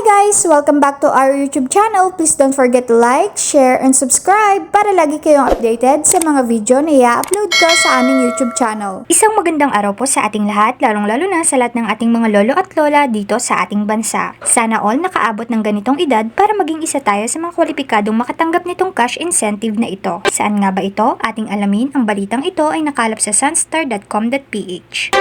guys! Welcome back to our YouTube channel. Please don't forget to like, share, and subscribe para lagi kayong updated sa mga video na i-upload ko sa aming YouTube channel. Isang magandang araw po sa ating lahat, lalong-lalo na sa lahat ng ating mga lolo at lola dito sa ating bansa. Sana all nakaabot ng ganitong edad para maging isa tayo sa mga kwalipikadong makatanggap nitong cash incentive na ito. Saan nga ba ito? Ating alamin, ang balitang ito ay nakalap sa sunstar.com.ph.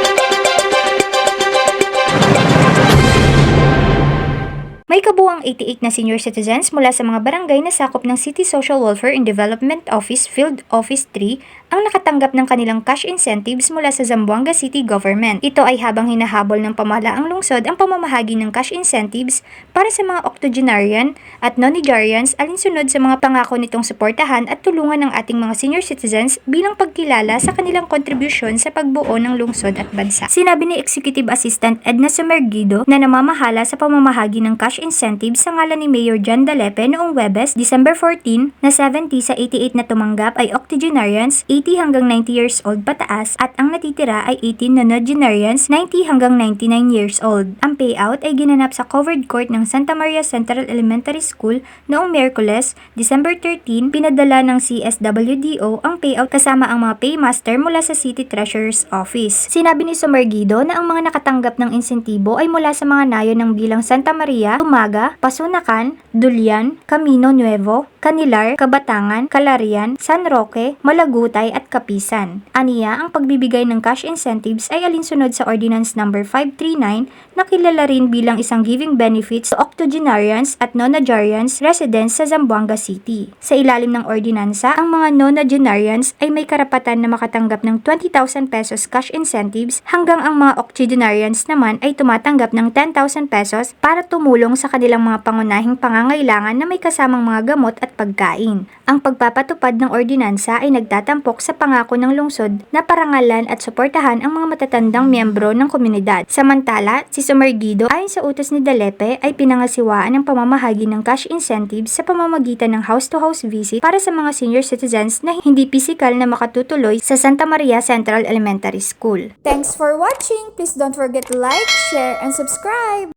May kabuang 88 na senior citizens mula sa mga barangay na sakop ng City Social Welfare and Development Office Field Office 3 ang nakatanggap ng kanilang cash incentives mula sa Zamboanga City Government. Ito ay habang hinahabol ng pamahalaang lungsod ang pamamahagi ng cash incentives para sa mga octogenarian at nonagarians alinsunod sa mga pangako nitong suportahan at tulungan ng ating mga senior citizens bilang pagkilala sa kanilang kontribusyon sa pagbuo ng lungsod at bansa. Sinabi ni Executive Assistant Edna Sumergido na namamahala sa pamamahagi ng cash incentives sa ngalan ni Mayor John Dalepe noong Webes, December 14, na 70 sa 88 na tumanggap ay octogenarians, 80 hanggang 90 years old pataas at ang natitira ay 18 nonagenarians, 90 hanggang 99 years old. Ang payout ay ginanap sa covered court ng Santa Maria Central Elementary School noong Miyerkules, December 13, pinadala ng CSWDO ang payout kasama ang mga paymaster mula sa City Treasurer's Office. Sinabi ni Sumergido na ang mga nakatanggap ng insentibo ay mula sa mga nayo ng bilang Santa Maria, Tumaga, Pasunakan, Dulyan, Camino Nuevo, Canilar, Kabatangan, Calarian, San Roque, Malagutay at Kapisan. Aniya, ang pagbibigay ng cash incentives ay alinsunod sa Ordinance Number 539 na kilala rin bilang isang giving benefits sa octogenarians at nonagarians residents sa Zamboanga City. Sa ilalim ng ordinansa, ang mga nonagenarians ay may karapatan na makatanggap ng 20,000 pesos cash incentives hanggang ang mga octogenarians naman ay tumatanggap ng 10,000 pesos para tumulong sa kanilang mga pangunahing pangangailangan na may kasamang mga gamot at pagkain. Ang pagpapatupad ng ordinansa ay nagtatampok sa pangako ng lungsod na parangalan at suportahan ang mga matatandang miyembro ng komunidad. Samantala, si Sumergido ayon sa utos ni Dalepe ay pinangasiwaan ang pamamahagi ng cash incentives sa pamamagitan ng house-to-house visit para sa mga senior citizens na hindi pisikal na makatutuloy sa Santa Maria Central Elementary School. Thanks for watching! Please don't forget to like, share, and subscribe!